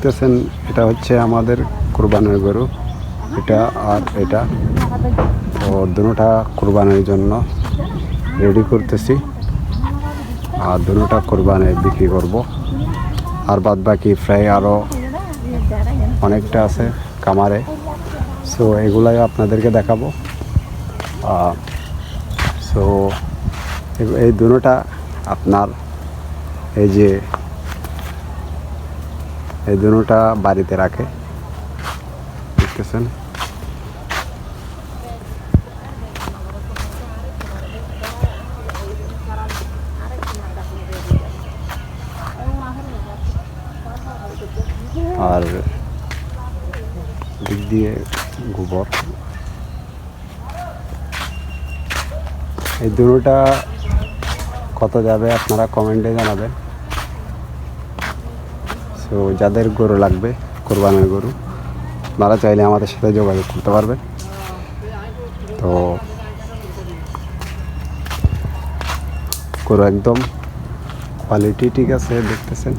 দেখতেছেন, এটা হচ্ছে আমাদের কোরবানের গরু। এটা আর এটা। তো দুটা কোরবানির জন্য রেডি করতেছি। আর দুটা কোরবানি বিক্রি করব। আর বাদ বাকি প্রায় আরও অনেকটা আছে কামারে সো এগুলাই আপনাদেরকে দেখাবো। সো এই দুটা আপনার এই যে এই দুটা বাড়িতে রাখে দেখতেছেন আর দিক দিয়ে গোবর এই দুটোটা কত যাবে আপনারা কমেন্টে জানাবেন সো যাদের গরু লাগবে, কোরবানের গরু, তারা চাইলে আমাদের সাথে যোগাযোগ করতে পারবে। তো, গরু একদম কোয়ালিটি ঠিক আছে, দেখতেছেন।